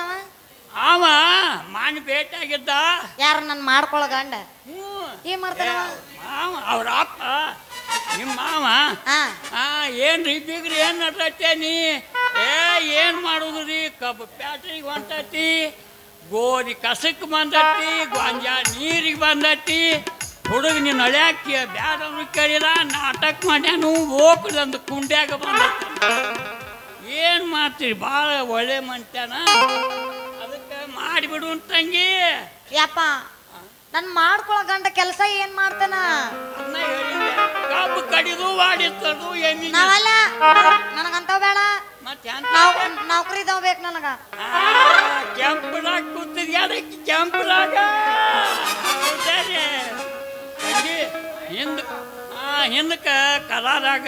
ಮಾಡ್ತಾನವ ಅವ ಮಾನ್ ಭೇಟಿಯಾಗಿದ್ದ. ಯಾರ ನನ್ನ ಮಾಡ್ಕೊಳ ಗಂಡ? ಏನ್ ಮಾಡ್ತಾನ ಮಾವ ಅವ್ರ ಅಪ್ಪ ನಿಮ್ಮ ಮಾವ. ಹಾ. ಆ ಏನ್ರಿ ಬೀಗ್ರಿ ಏನ್ ನಡ್ರತ್ತೇನಿ ಏ ಏನ್ ಮಾಡುದು ರೀ? ಕಬ್ಬು ಪ್ಯಾಟ್ರಿಗೆ ಹೊಂಟತಿ ಗೋಧಿ ಕಸಕ್ಕೆ ಬಂದತಿ ಗೊಂಜಾ ನೀರಿಗೆ ಬಂದತಿ. ಹುಡುಗ ನೀನು ಅಳ್ಯಾಕಿ ಬ್ಯಾಡವ್ರು ಕೇಳಿದ ನಾಟಕ ಮಾಡ್ಯಾನು ಹೋಗ್ದಂದು ಕುಂಡ್ಯಾಗ ಬಂದತಿ. ಏನು ಮಾಡ್ತೀರಿ? ಭಾಳ ಒಳ್ಳೆ ಮನುಷ್ಯನ. ಅದಕ್ಕೆ ಮಾಡಿಬಿಡು ತಂಗಿ. ಯಪ್ಪ ನನ್ ಮಾಡ್ಕೊಳ ಗಂಡ ಕೆಲಸ ಏನ್ ಮಾಡ್ತಾನ? ಕಬ್ಬು ಕಡಿದು ವಾಡಿಸ್ತದು ನಾವಲ್ಲ ನನಗಂತಾವ್ ಬೇಡ. ಮತ್ತೆ ಇದಾವ ಬೇಕು ನನಗ. ಕೆಂಪದಾಗ ಕೂತಿದ್ಯಾರ ಕೆಂಪದಾಗ. ಕೆಂಪು ತಂಗಿ ಹಿಂದ ಹಿಂದಕ್ಕೆ ಹಿಂದಕ್ಕ ಕಲಾದಾಗ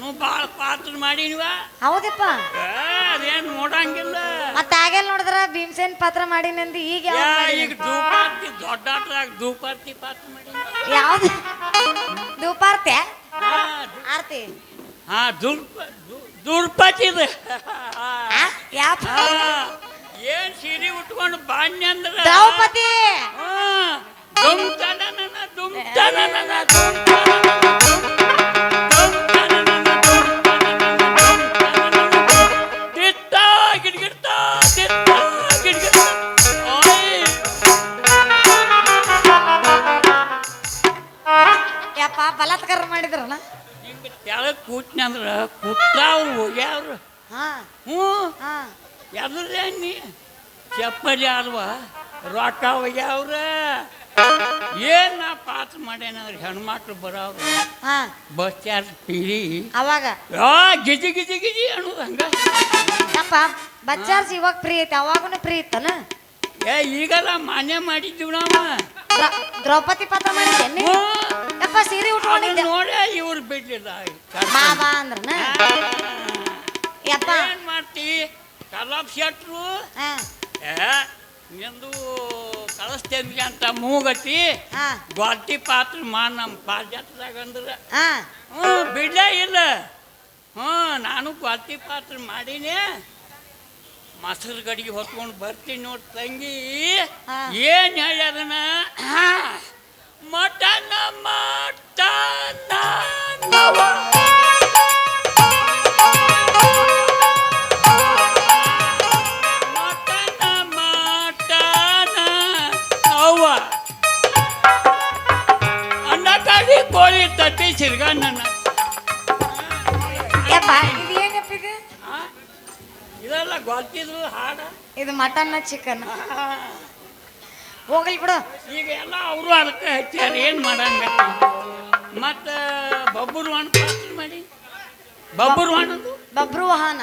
ನಾನು ಬಾಳ ಪಾತ್ರ ಮಾಡಿನಿವ. ಹೌದಪ್ಪ. ಅದೇನ್ ನೋಡಂಗಿಲ್ಲ. ಮತ್ತ ಆಗೇಲ್ ನೋಡಿದ್ರ ಭೀಮಸೇನ್ ಪಾತ್ರ ಮಾಡಿನಂದು ಈಗ? ಈಗ ಧೂಪಾರ್ತಿ ದೊಡ್ಡ ಆಟದಾಗ ಧೂಪಾರ್ತಿ ಪಾತ್ರ ಮಾಡಿ ಯಾವ್ದು? ದೂಪಾರ್ತಿ ಆರ್ತಿ. ಹಾ ದುರ್ಪ ದುರ್ಪತಿದ? ಯಾಪ? ಏನ್ ಸೀರೆ ಉಟ್ಕೊಂಡು ಬಾಣ್ಯ ಅಂದ್ರ? ದ್ರೌಪದಿ. ದುಮ್ತನ ದುಮ್ ತನನನ, ತೆಳಗ್ ಕೂತ್ನಿ ಅಂದ್ರ ಕೂತಾವ್ರು ಹೋಗ್ಯಾವ್ರು ಹಾ. ಹ್ಞೂ. ಹಾ. ಎದ್ರೇ ನೀ? ಚಪ್ಪಲಿ ಅಲ್ವಾ ರೊಕ್ಕ ಹೋಗ್ಯಾವ್ರ ಏನ ಪಾತ್ರ ಮಾಡ್ಯಾನಂದ್ರೆ ಹೆಣ್ಮಕ್ಳು ಬರೋರು ಹಾ. ಬಸ್ ಚಾರ್ಜ್ ಪೀರಿ ಅವಾಗ. ಯಾ ಗಿಜಿ ಗಿಜಿ ಗಿಜಿ ಅನ್ನೋದು ಹಂಗ. ಯಪ್ಪ ಚಾರ್ಜ್ ಇವಾಗ ಫ್ರೀ ಐತಿ ಅವಾಗನು ಫ್ರೀ ಇತ್ತನ? ಏ ಈಗೆಲ್ಲ ಮಾನ್ಯ ಮಾಡಿದ್ದೀವಿ ನಾವು. ದ್ರ- ದ್ರೌಪದಿ ಪಾತ್ರ ಮಾಡಿದ್ದೇನೆ ಹ್ಞೂ. ಯಪ್ಪ ಸೀರೆ ಉಟ್ಕೊಂಡಿದ್ದೆ. ಅದನ್ನ ನೋಡೇ ಇವ್ರು ಬಿಡ್ಲಿಲ್ಲ. ಬಾ ಬಾ ಅಂದ್ರನ? ಯಪ್ಪ. ಏನ್ ಮಾಡ್ತಿ? ಕಲಾಪ್ ಶೆಟ್ರು ಹಾ. ಏ ನಿಂದು ಕಳಿಸ್ತೇನೆ ಅಂತ ಮೂಗತಿ. ಹಾ. ಗ್ವಾಲ್ಟಿ ಪಾತ್ರ ಮಾಡಿ ನಮ್ಮ ಪಾರ್ಜಾತ್ರದಾಗ ಅಂದ್ರೆ. ಹಾ. ಹ್ಞೂ ಬಿಡ್ಲೇ ಇಲ್ಲ. ಹ್ಞೂ ನಾನು ಗ್ವಾಲ್ಟಿ ಪಾತ್ರ ಮಾಡೀನಿ. ಮೊಸರು ಗಡಿಗೆ ಹೊತ್ಕೊಂಡು ಬರ್ತೀನಿ ನೋಡಿ ತಂಗಿ ಹಾ. ಏನ್ ಹೇಳ್ಯಾರನ ಮಟನ ಮಟನ ನವ ಮಟನ ಮಟನ ಅವ್ವ ಅನ್ನ ಕಾಡಿ ಕೋಳಿ ತಟ್ಟಿ ಸಿರ್ಗ ನನ್ನ ಇದೆಲ್ಲ ಗೊತ್ತಿದ್ರು ಹಾಡ. ಇದು ಮಟನ್ ಚಿಕನ್ ಹೋಗಲಿ ಬಿಡು. ಈಗ ಎಲ್ಲ ಅವರು ಅದಕ್ಕೆ ಹಚ್ಚಾರ ಏನು ಮಾಡಂಗ ಮತ್ತು ಬಬ್ಬರು ಹಣ್ಣು ಪಾತ್ರ ಮಾಡಿ. ಬಬ್ಬರು ಹಣ್ಣದು ಬಬ್ರು ವಾಹನ.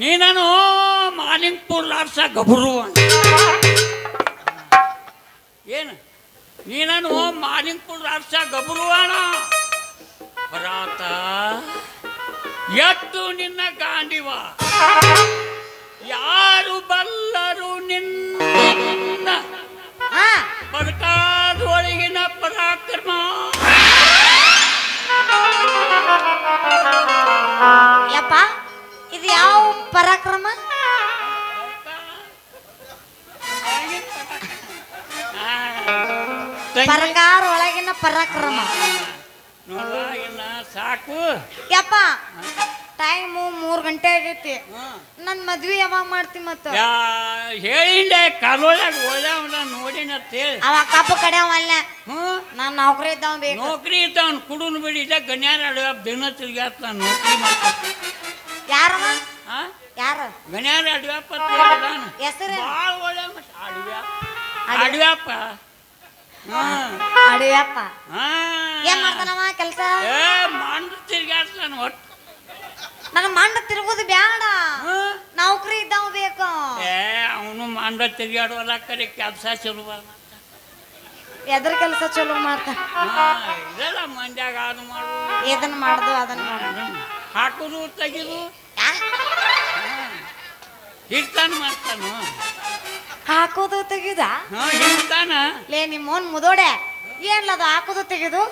ನೀನನು ನೀನು ಮಾಲಿಂಗ್ಪುರ್ ಲಾಡ್ಸ ಗಬ್ರು ಹಣ್ಣು ಏನು? ನೀನು ಮಾಲಿಂಗ್ಪುರ್ ಲಾಡ್ಸ ಗಬ್ರು ಹಣ ಬರಾತ? ಎತ್ತು ನಿನ್ನ ಗಾಂಡಿವ. ಯಾರು ಬಲ್ಲರು ನಿನ್ನ. ಹಾ. ಬದುಕಾದೊಳಗಿನ ಪರಾಕ್ರಮ. ಯಪ್ಪ ಇದು ಯಾವ ಪರಾಕ್ರಮ? ಪರಕಾರ ಒಳಗಿನ ಪರಾಕ್ರಮ. ಸಾಕು. ಯಪ್ಪ ಟೈಮು ಮೂರ್ ಗಂಟೆ ಆಗೈತಿ. ನನ್ ಮದ್ವಿ ಯಾವಾಗ ಮಾಡ್ತಿ ಮತ್ತ? ಹೇಳಿಂಡೆ ಕರೋಳಾಗ ಒಳ್ಳೆಯವನ ನೋಡಿನ ಹೇಳಿ. ಅವ ಕಪ್ಪು ಕಡೆ ಅಲ್ಲ. ಹ್ಞೂ ನಾನ್ ನೌಕರಿ ಇದ್ದಾವ ಬೇಕು. ನೌಕರಿ ಇರ್ತಾವನ್ ಕುಡುನ್ ಬಿಡಿ ಇಲ್ಲ ಗಣ್ಯಾರ ಅಡುವ ದಿನ ತಿರ್ಗಾತ ನಾನು ನೌಕರಿ ಮಾಡ್ತೀನಿ. ಯಾರವ ಯಾರ? ಗಣ್ಯಾರ ಅಡ್ವ್ಯಾಪ ನಾನು. ಹೆಸರು ಭಾಳ ಒಳ್ಳೆ ಮನುಷ್ಯ. ಅಡ್ವ್ಯಾಪ ಅಡ್ವ್ಯಾಪ ಹಾಂ ಅಡಿಯಪ್ಪ ಹಾಂ. ಏನ್ ಮಾಡ್ತಾನವ ಕೆಲಸ? ಏ ಮಂಡ ತಿರ್ಗಾಡ್ತಾನ ಒಟ್ಟು. ನನ್ನ ಮಂಡ ತಿರುಗೋದು ಬೇಡ ಹಾಂ. ನೌಕರಿ ಇದ್ದಾವ ಬೇಕು. ಏ ಅವನು ಮಂಡ ತಿರ್ಗಾಡುವಲ್ಲ ಕರೆ ಕೆಲಸ ಚಲೋ ಎದ್ರ ಕೆಲಸ ಚಲೋ ಮಾಡ್ತ? ಇದೆಲ್ಲ ಮಂಡ್ಯಾಗ ಅದು ಮಾಡು. ಇದನ್ನ ಮಾಡ್ದು ಅದನ್ನ ಮಾಡು ಹಾಕುದು ತೆಗಿದು. ಯಾ? ಹಿಡ್ತಾನ ಮಾಡ್ತಾನು. ಹಾಕೋದು ತೆಗಿದ ಹಾ ಹಿಡ್ತಾನ. ಲೇ ನಿಮ್ಮೋನ್ ಮುದೋಡೆ. ಏನ್ಲದು ಹಾಕುದು ತೆಗೆದು?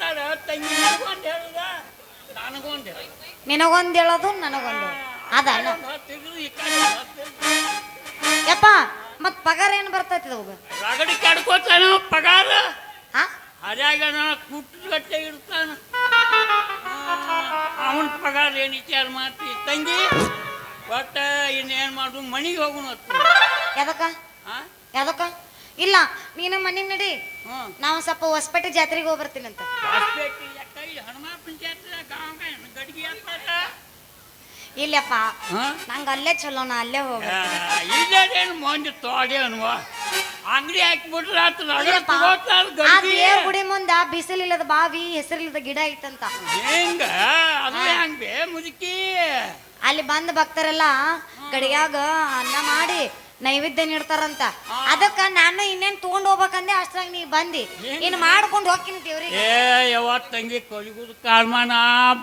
ತಾರ ತಂಗಿ ನಿನಗೊಂದು ಹೇಳುದ? ನನಗೊಂದು ನಿನಗೊಂದು ಹೇಳೋದು. ನನಗೊಂದು ಅದಲ್ಲ ತೆಗೆದು ಈ ಕಡೆ. ಯಪ್ಪ ಮತ್ ಪಗಾರ ಏನ್ ಬರ್ತೈತಿ ಅವಾಗ ರಗಡಿ ಕಡ್ಕೋತಾನ ಪಗಾರ? ಹಾ ಅದ್ಯಾಗ ಕುಟ್ಟಗಟ್ಟೆ ಇರ್ತಾನ. ಅವನ ಪಗಾರ ಏನು ವಿಚಾರ ಮಾಡ್ತಿ? ತಂಗಿ ಒಟ್ಟ ಇನ್ನೇನು ಮಾಡು ಮನಿಗೆ ಹೋಗುಣ ಎದಕ್ಕ ಎದಕ್ಕ ಇಲ್ಲ ನೀನು ಮನೆ ನಡಿ. ಹ್ಞೂ ನಾವು ಸ್ವಲ್ಪ ಹೊಸಪೇಟೆ ಜಾತ್ರೆಗೆ ಹೋಗಿ ಬರ್ತೀನಿ ಅಂತ ಇಲ್ಲಪ್ಪ ನಂಗೆ ಅಲ್ಲೇ ಚಲೋ ನಾ ಅಲ್ಲೇ ಹೋಗ ಇಲ್ಲೇನು ಮಂದಿ ತೋಡಿ ಅನ್ವ? ಅಂಗಡಿ ಹಾಕಿಬಿಟ್ರೆ ಆ ದೇವ್ರ ಗುಡಿ ಮುಂದ ಬಿಸಿಲಿಲ್ಲದ ಬಾವಿ ಹೆಸರಿಲ್ಲದ ಗಿಡ ಐತಂತ. ಹೆಂಗ? ಅದು ಹೆಂಗ್ ಬೇ ಮುದುಕಿ? ಅಲ್ಲಿ ಬಂದ ಭಕ್ತರೆಲ್ಲ ಗಡಿಯಾಗ ಅನ್ನ ಮಾಡಿ ನೈವೇದ್ಯ ನೀಡ್ತಾರಂತ. ಅದಕ್ಕ ನಾನು ಇನ್ನೇನ್ ತಗೊಂಡ್ ಹೋಗ್ಬೇಕಂದೆ ಅಷ್ಟ್ರಾಗ ನೀ ಬಂದಿ. ಇನ್ ಮಾಡ್ಕೊಂಡು ಹೋಗ್ತೀನಿ ದೇವ್ರಿಗೆ. ಏ ಯಾವತ್ ತಂಗಿ ಕೊಲಿಗುದು ಕಾಲ್ಮಾನ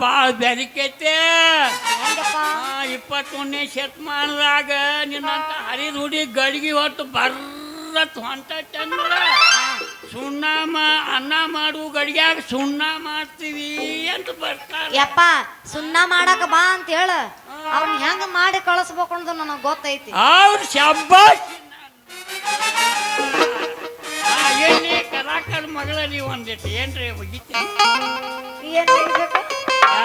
ಭಾಳ ಬೆರಿಕೈತೆ. ಹೆಂಗಪ್ಪ ಇಪ್ಪತ್ತೊಂದನೇ ಶತಮಾನದಾಗ ನಿನ್ನಂತ ಹರಿದ ಹುಡಿ ಗಡಿಗೆ ಹೊತ್ತು ಬರ್ರತ್ ಹೊಂಟ ಚಂದ್ರ ಸುಣ್ಣ ಮಾ ಅನ್ನ ಮಾಡು ಗಡಿಯಾಗ ಸುಣ್ಣ ಮಾಡ್ತೀವಿ ಅಂತ ಬರ್ತಾರೆ. ಯಪ್ಪ ಸುಣ್ಣ ಮಾಡಕ ಬಾ ಅಂತ ಹೇಳ. ಅವ್ನ ಹೆಂಗ ಮಾಡಿ ಕಳಿಸ್ಬೇಕು ಅಂತ ನನಗೆ ಗೊತ್ತೈತಿ. ಅವ್ರ ಶಬ್ಬ ಎಲ್ಲಿ ಕಲಾಕಾರ ಮಗಳ ನೀವು ಒಂದಿಟ್ಟು ಏನ್ರಿ ಒಗಿತೀನಿ ಏನ್ ಹೇಳ್ಬೇಕು? ಆ,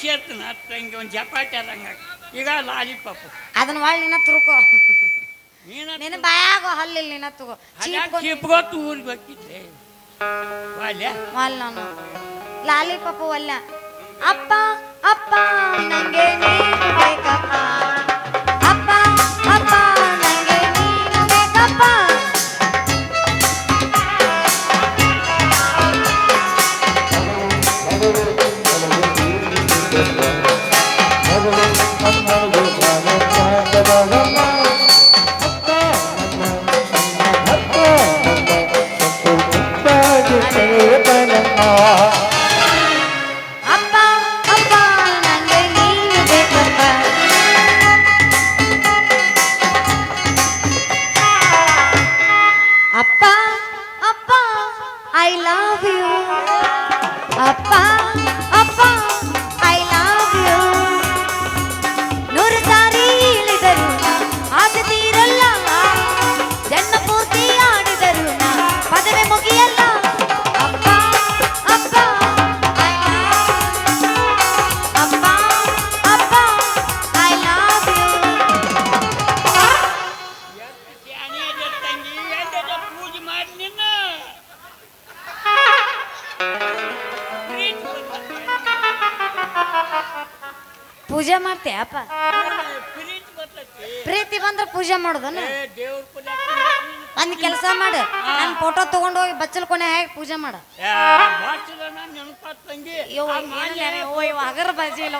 ಸೇರ್ತೀನಿ ಹತ್ತು ಹಂಗೆ ಒಂದು ಜಪಾಟಿ ಅದಂಗ ಈಗ ಲಾಲಿಪಾಪ್. ಅದನ್ನ ಒಳ್ಳೆ ನಿನ್ನ ತುರ್ಕೋ. ನೀನ ನಿನ್ನ ಬಾಯಾಗ ಹಲ್ಲಿಲ್ಲ ನಿನ್ನ ತಗೋ. ಚೀಪ್ ಚಿಪ್ಗೊತ್ತು ಊರಿಗೆ ಹೋಗಿದ್ದೆ ವಾಲ್ಯ ವಾಲ್ ನಾನು ಲಾಲಿಪಾಪ ವಲ್ಲ ಅಪ್ಪ ಅಪ್ಪ ನಂಗೆ ನೀನು ಬೇಕಪ್ಪ. ಅಪ್ಪ ಅಪ್ಪ ನಂಗೆ ನೀನು ಬೇಕಪ್ಪ. ಅಪ್ಪ ಪೂಜೆ ಮಾಡ್ತೀಯ ಅಪ್ಪ. ಪ್ರೀತಿ ಬಂದ್ರೆ ಪೂಜೆ ಮಾಡೋದನ್ನ ಒಂದ್ ಕೆಲಸ ಮಾಡು ನನ್ ಫೋಟೋ ತಗೊಂಡು ಹೋಗಿ ಬಚ್ಚಲ್ ಕೊನೆ ಹೇಗೆ ಪೂಜೆ ಮಾಡ. ಅಗರ ಬಾಜಿ ಇಲ್ಲ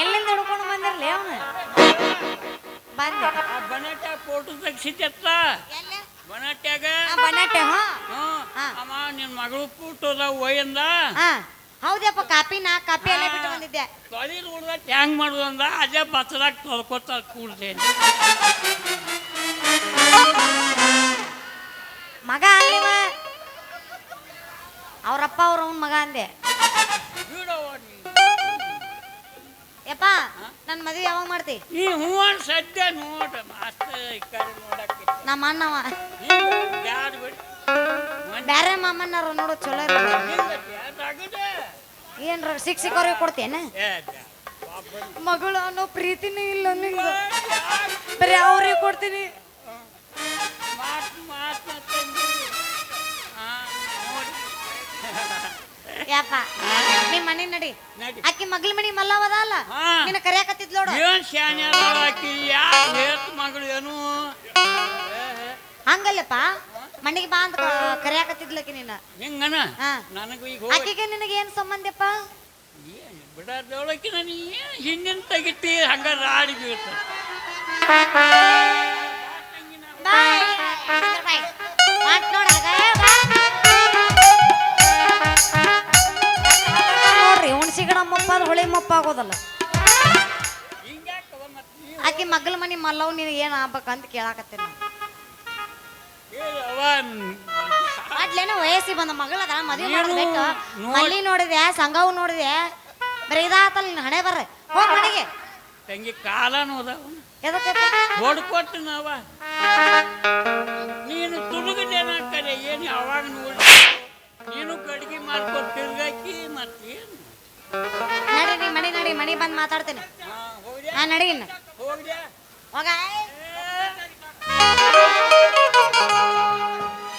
ಎಲ್ಲಿಂದ ಹಿಡ್ಕೊಂಡು ಬಂದಿರ್ಲಿ ಅವನು? ಬನಟ್ಯಾಗ ಬನಾಟ್ಯಾಗ ಫೋಟೋ ತೆಗ್ಸಿತ್ತ ಬನಾಟ್ಯಾಗ ಆ, ಬನಾಟೆ ಹಾ. ಅಮ್ಮ ನಿನ್ ಮಗಳು ಫೋಟೋದ ಹಾ. ಹೌದಪ್ಪ ಕಾಪಿ ನಾ ಕಾಪಿ ಎಲ್ಲ ಬಿಟ್ಟು ಬಂದಿದ್ದೆ. ಹೆಂಗ್ ಮಾಡುದು ಅಂದ ಅದೇ ಬತ್ತದಾಗ ತೊಳ್ಕೊತ ಕೂಡ್ತೇನೆ ಮಗ ಅಲ್ಲಿವ ಅವ್ರಪ್ಪ ಅವ್ರ ಅವ್ನ ಮಗ ಅಂದೆ. ಯಪ್ಪ ನನ್ನ ಮದುವೆ ಯಾವಾಗ ಮಾಡ್ತಿ? ನೀ ಹೂ ಅನ್ ಸದ್ಯ ನೋಡ ಮಸ್ತ್ ಈ ಕಡೆ ನೋಡಕ್ಕೆ. ನಮ್ಮ ಅಣ್ಣವ. ಬ್ಯಾಡ್ ಬಿಡ್ ಬ್ಯಾರೆ ಮಾಮಣ್ಣರು ನೋಡು ಚಲೋ ಆಗುದೆ. ಏನ್ರ ಸಿಕ್ ಸಿಕ್ಕವ್ರಿಗೆ ಕೊಡ್ತೇನ? ಮಗಳು ಅನ್ನೋ ಪ್ರೀತಿನೇ ಇಲ್ಲ ನಿಂಗ. ಬರೀ ಅವ್ರಿಗೆ ಕೊಡ್ತೀನಿ. ಯಪ್ಪ ನಿಮ್ ಮನೆ ನಡಿ. ಆಕಿ ಮಗ್ಲ ಮನಿ ಮಲ್ಲವದ ಅಲ್ಲ. ನಿನ್ನ ಕರೆಯಕತ್ತಿದ್ ನೋಡು. ಏನ್ ಹೇತ್ ಮಗಳು ಏನು? ಹಂಗಲ್ಲಪ್ಪ? ಮಣ್ಣಿಗೆ ಬಾ ಅಂತ ಕರೆಯಾಕತ್ತಿದ್ಲಕ್ಕೆ ನೀನು. ಹೆಂಗನ ನಿನಗೆ ಏನ್ ಸಂಬಂಧಪ್ಪ? ಬಿಡಾದೊಳಕ್ಕೆ ನನಗೆ ನೀ ಹಿಂದಿನ ತೆಗಿತಿ ಹಂಗ ರಾಡಿ ನೋಡ್ರಿ ಹುಣ್ಸಿಗೆ ನಮ್ಮಪ್ಪ ಅಂದ್ರೆ ಹೊಳೆ ಮಪ್ಪ ಆಗೋದಲ್ಲ. ಆಕಿ ಆಕೆ ಮಗಳ ಮನೆ ಮಲ್ಲವ್ ನೀನು ಏನ್ ಆಗ್ಬೇಕಂತ ಕೇಳಾಕತ್ತೇನೆ ಮೊದ್ಲೇನೋ ವಯಸ್ಸಿ ಬಂದ ಮಗಳದ ಮದುವೆ ಮಾಡಬೇಕು ಅಲ್ಲಿ ನೋಡಿದೆ ಸಂಘವು ನೋಡಿದೆ ಬರೀ ನಿನ್ನ ಹಣೆ ಬರ್ರಿ. ಹೋಗ್ ಮನೆಗೆ. ತಂಗಿ ಕಾಲನು ಅದಾವ. ಎದಕ್ಕೆ? ಹೊಡ್ಕೊಟ್ಟು ನಾವ ನೀನು ತುಡುಗದೇನ ಕರೆ ಏನು ಯಾವಾಗ ನೋಡಿ? ನೀನು ಕಡಿಗೆ ಮಾಡ್ಕೊಟ್ಟು ತಿರ್ಗಾಕಿ ಮತ್ತೆ ನಡಿ ನೀ ಮನೆ ನಡಿ ಮನೆ ಬಂದು ಮಾತಾಡ್ತೇನೆ. ಹಾ ನಡಿ ಇನ್ನು. ಹೋಗ.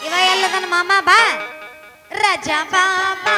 ಇವ ಎಲ್ಲದನ್ನ ಮಾಮ ಬಾ. ರಜಾ ಬಾಬಾ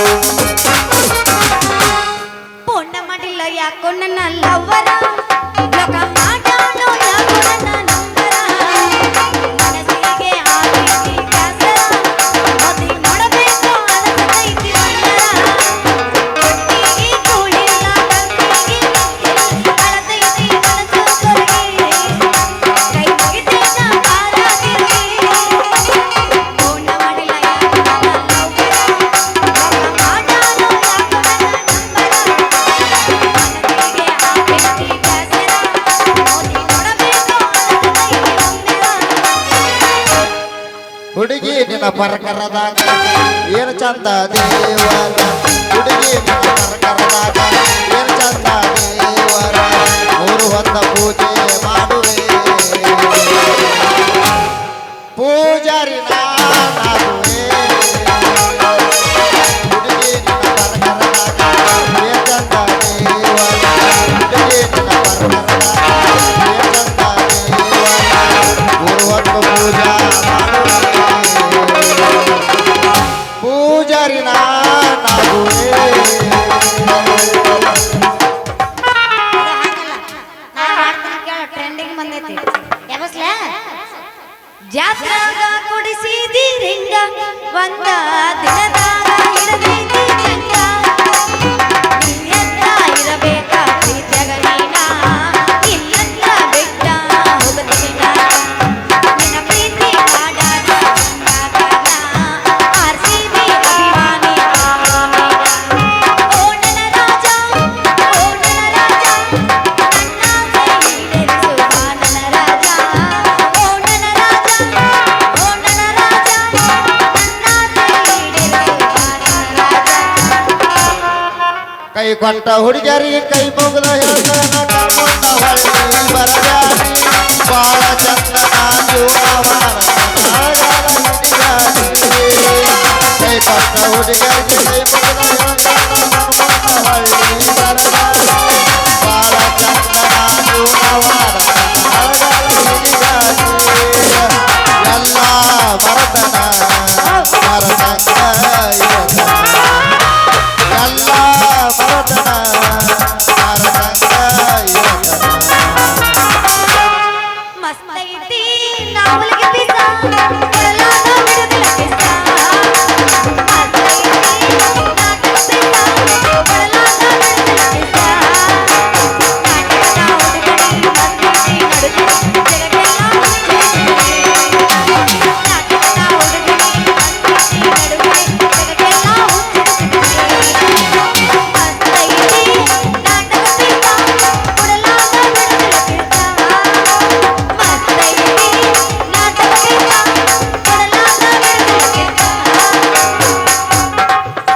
ಪರಕರದಾಗ ಏನು ಚಂದ घंटा उड़ जा रही कई मुगल बाड़ा चंद्रमा जोड़ा घंटा उड़ जा रही कई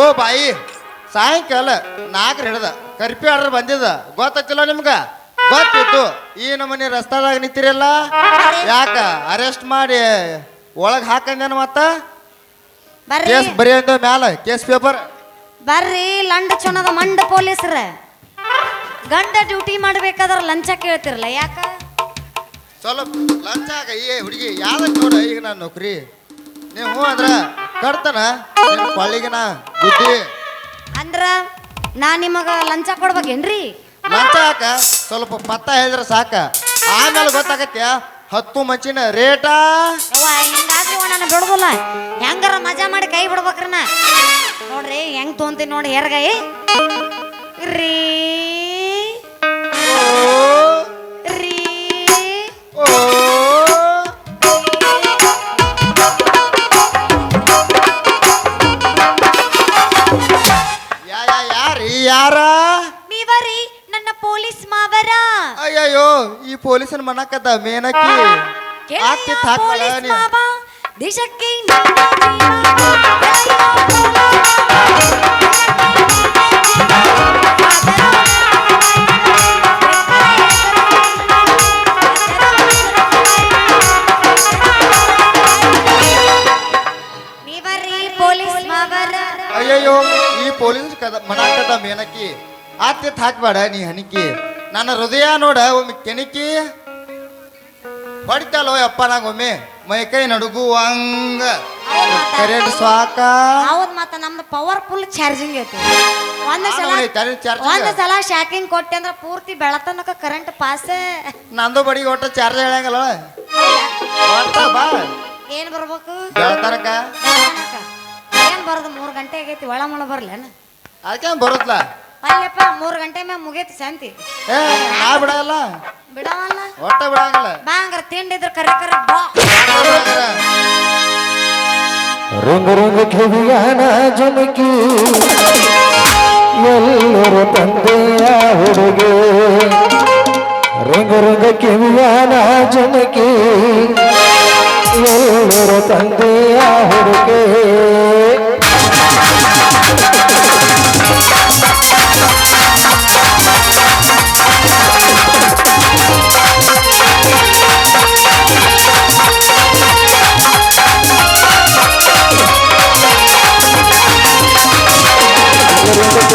ಓ ಬಾಯಿ ಸಾಯಂಕಾಲ ನಾಲ್ಕರ ಹಿಡ್ದ ಕರ್ಪಿ ಆರ್ಡರ್ ಬಂದಿದ ಗೊತ್ತಾಗ್ತಿಲ್ಲ ನಿಮ್ಗ? ಗೊತ್ತಿತ್ತು. ಈ ನಮ್ಮನೆ ರಸ್ತಾದಾಗ ನಿಂತಿರಲ್ಲ? ಯಾಕ? ಅರೆಸ್ಟ್ ಮಾಡಿ ಒಳಗೆ ಹಾಕಂದೇನು ಮತ್ತ? ಬರ್ರಿ. ಕೇಸ್ ಬರೀ ಅಂದ ಮ್ಯಾಲ ಕೇಸ್ ಪೇಪರ್. ಬರ್ರಿ ಲಂಡ ಚುನದ ಮಂಡ ಪೊಲೀಸ್ರ. ಗಂಡ ಡ್ಯೂಟಿ ಮಾಡ್ಬೇಕಾದ್ರೆ ಲಂಚ ಕೇಳ್ತಿರಲ್ಲ ಯಾಕ? ಸ್ವಲ್ಪ ಲಂಚ ಆಗ ಏ ಹುಡುಗಿ ಯಾವ್ದು ನೋಡ ಈಗ ನಾನು ನೌಕರಿ. ನೀವು ಹ್ಞೂ ಅಂದ್ರ ಕಡ್ತಾನ ಕೊಳ್ಳಿಗೆ ನಾ ಬುದ್ಧಿ. ಅಂದ್ರ ನಾ ನಿಮಗ ಲಂಚ ಕೊಡ್ಬೇಕೇನ್ರಿ? ಲಂಚ ಹಾಕ ಸ್ವಲ್ಪ ಪತ್ತ ಹೇಳಿದ್ರೆ ಸಾಕ. ಆಮೇಲೆ ಗೊತ್ತಾಗತ್ಯ? ಹತ್ತು ಮಂಚಿನ ರೇಟಾ. ನಾನು ಬಿಡುದಿಲ್ಲ. ಹೆಂಗಾರ ಮಜಾ ಮಾಡಿ ಕೈ ಬಿಡ್ಬೇಕ್ರಿ ನಾ ನೋಡ್ರಿ ಹೆಂಗ್ ತೊಂತೀನಿ ನೋಡಿ ಹೆರ್ಗೈ ಪೊಲೀಸನ್ ಮನಕದ ಮೇನಕ್ಕಿ ಹಾಕಿ ಹಾಕ್ಬೇಡ ಪೊಲೀಸ್ ನೀ ಮಾವ ದೇಶಕ್ಕೆ ನನ್ನ ನೀವರಿ ಪೊಲೀಸ್ ಮಾವರ ಅಯ್ಯಯ್ಯೋ ಈ ಪೊಲೀಸ್ ಕದ ಮನಾಕದ ಮೇನಕ್ಕಿ ಆತ್ಯತ್ ಹಾಕ್ಬೇಡ ನೀ ಹನಿಕಿ ನನ್ನ ಹೃದಯ ನೋಡ ಒಮ್ಮೆ ಕೆಣಕಿ ಹೊಡಿತಲ್ಲೋ ಅಪ್ಪ ನಾಗೊಮ್ಮೆ ಮೈ ಕೈ ನಡುಗು ಹಂಗ. ಕರೆಂಟ್ ಸ್ವಾಕ. ಹೌದ್ ಮತ್ತ ನಮ್ದು ಪವರ್ಫುಲ್ ಚಾರ್ಜಿಂಗ್ ಐತಿ. ಒಂದ್ ಸಲ ಒಂದ್ ಸಲ ಶಾಕಿಂಗ್ ಕೊಟ್ಟೆ ಅಂದ್ರ ಪೂರ್ತಿ ಬೆಳತನಕ ಕರೆಂಟ್ ಪಾಸ್ ನಂದು ಬಡಿ ಒಟ್ಟ ಚಾರ್ಜ್ ಹೇಳಂಗಲ್ಲ ಬಾ. ಏನ್ ಬರ್ಬೇಕು? ಬೆಳತನಕ. ಏನ್ ಬರೋದು ಮೂರ್ ಗಂಟೆ ಆಗೈತಿ ಒಳ ಮುಳ ಬರ್ಲೇನ? ಅದಕ್ಕೆ ಬರುತ್ತಲ್ಲ ಅಲ್ಲಪ್ಪ ಮೂರು ಗಂಟೆ ಮ್ಯಾಗ ಮುಗೀತು ಶಾಂತಿ. ಏ ನಾ ಬಿಡಲ್ಲ. ಬಿಡವಲ್ಲ. ಒಟ್ಟ ಬಿಡಂಗಿಲ್ಲ. ಬಾಂಗ್ರ ಹಂಗಾರ ತಿಂಡಿದ್ರ ಕರೆ ಕರೆ ಬಾ. ರಂಗು ರಂಗು ಕಿವಿಯಾನ ಜುಮುಕಿ. ಎಲ್ಲರೂ ತಂದೆಯ ಹುಡುಗೆ. ರಂಗ ರಂಗು ಕಿವಿಯಾನ ಜುಮುಕಿ. ಎಲ್ಲರೂ ತಂದೆಯ ಹುಡುಗಿ.